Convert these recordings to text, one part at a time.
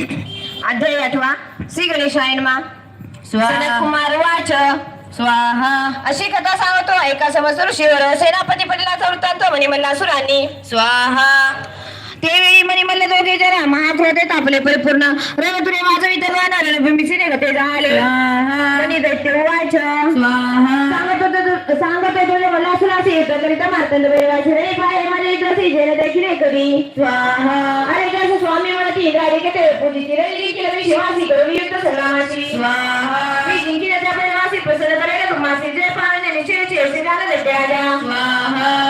अध्याय आठवा श्री गणेशायन मा कुमार वाच. स्वाहा. अशी कथा सांगतो. एका समज ऋषीवर सेनापती पडला वृत्तांत म्हणे म्हणला सुरांनी स्वाहा. त्यावेळी म्हणे म्हणले दोघे जरा महाक्रोधे तापले परिपूर्ण रव तुरे माझं वितर वाहणार भूमीचे नाही ते झाले. सांगत होते सांगत होते मला असं असे करिता मार्तंड रे काय माझ्या देखील स्वाहा अरे कसं स्वामी म्हणत गाडी के पूजिची. रे मी शिवासी करू सलामाची मी मासी प्रसन्न करेल मासी जे दैत्य आल्या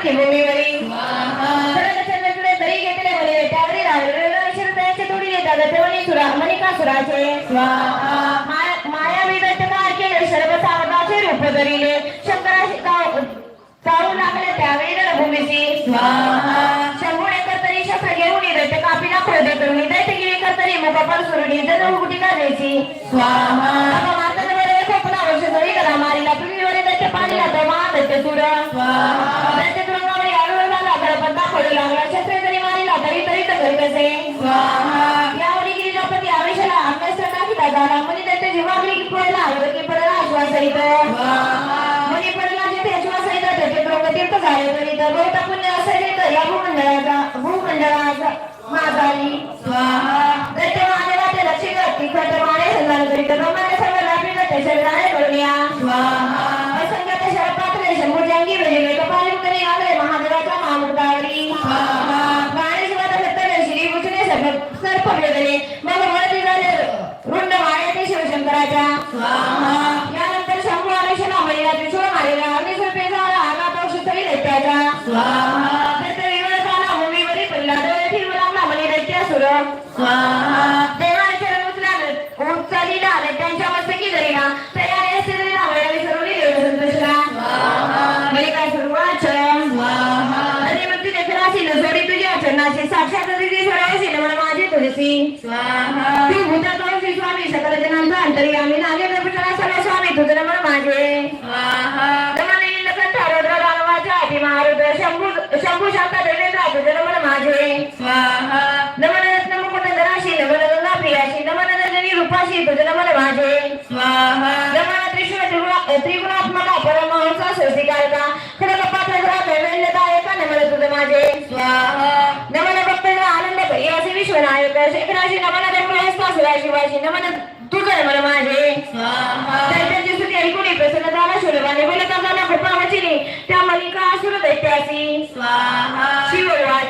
नक्षत्र भूमीवरी चंद्रकडे तरी घेतले म्हणे त्यावरी राहिले तोडी येतात तेवढी सुरा मणिकासुराचे सुराचे? माया- माया केले सर्व सावताचे रूप धरिले. शंकराशी काव- लागले त्यावेळी रणभूमीची स्वाहा शंभूने शस्त्र घेऊन दैत्य कापिना खोदे करून दैत्यगिरी करतरी मुखपर सुरडी जण गुटी काढायची. स्वाहा बाबा माताने खोपला वर्ष जरी करा मारीला पृथ्वीवर दैत्य पाणीला तर मा दैत्य सुरा स्वाहा पडला आश्वासहित पडला जिथे आश्वासहित त्याचे प्रगतीर्थ झाले तरी तर बहुत पुण्य असेल तर या भूमंडळाचा भूमंडळाचा माझाली स्वाहा दैत्य महादेवाचे लक्षित तिखट माने सल्लान करीत ब्रह्माने सर्व लाभी दैत्य शरीराने करुण्या औषध स्वाहा. दैत्य विवळ झाला. भूमीवरी पडला डोळे स्वाहा. देवाने चरण मस्तकी तरी विसरवली देव संतोषला बलिका सुरुवात स्वाहा. तुझ्या साक्षात नमन स्वाहा तू भूतात स्वामी सकल जनांचा अंतरी आम्ही नागे प्रभुचना सर्व स्वामी तुझं नमन माझे. स्वाहा. शंभू शांता देवेंद्र तुझं नमन माझे स्वाहा नमन रत्न मुकुट धराशी नमन गंगा प्रियाशी नमन रजनी रूपाशी तुझं नमन माझे स्वाहा नमन त्रिशूळ त्रिगुणा- त्रिगुणात्मका परमहंसा सरसिकारका खडकपात्र ग्रह दैवल्यदायका नमन तुझं माझे स्वाहा. नमन भक्तांना आनंद प्रियासी विश्वनायक शेखराशी नमन देवळास्ता शिवाशी नमन तुझं नमन माझे